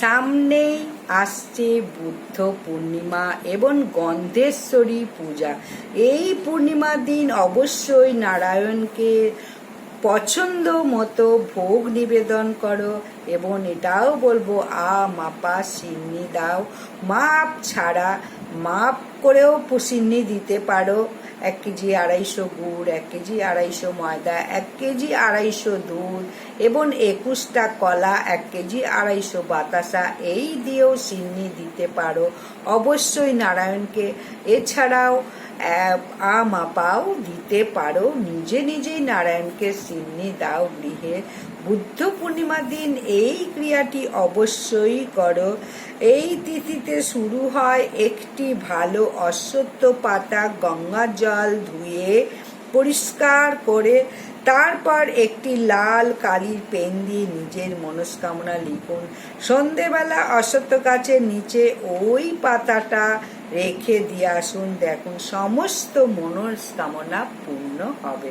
সামনেই আসছে বুদ্ধ পূর্ণিমা এবং গন্ধেশ্বরী পূজা। এই পূর্ণিমার দিন অবশ্যই নারায়ণকে পছন্দ মতো ভোগ নিবেদন করো এবং এটাও বলব, আ মাপা সিন্নি দাও। মাপ ছাড়া মাপ করেও সিন্নি দিতে পারো। এক কেজি আড়াইশো গুড়, এক কেজি আড়াইশো ময়দা, এক কেজি আড়াইশো দুধ, এবং একুশটা কলা, এক কেজি আড়াইশো বাতাসা। এই দিয়েও সিন্নি দিতে পারো। অবশ্যই নারায়ণকে। এছাড়াও আহ, আ মাপাও দিতে পারো। নিজে নিজেই নারায়ণকে সিন্নি দাও গৃহে। বুদ্ধ পূর্ণিমার দিন এই ক্রিয়াটি অবশ্যই করো। এই তিথিতে শুরু হয় একটি ভালো অশ্বত্থ পাতা গঙ্গা জল ধুয়ে পরিষ্কার করে তারপর একটি লাল কালির পেন দিয়ে নিজের মনস্কামনা লিখুন। সন্ধেবেলা অশ্বত্থ গাছের নিচে ওই পাতাটা রেখে দিয়ে আসুন দেখুন সমস্ত মনস্কামনা পূর্ণ হবে।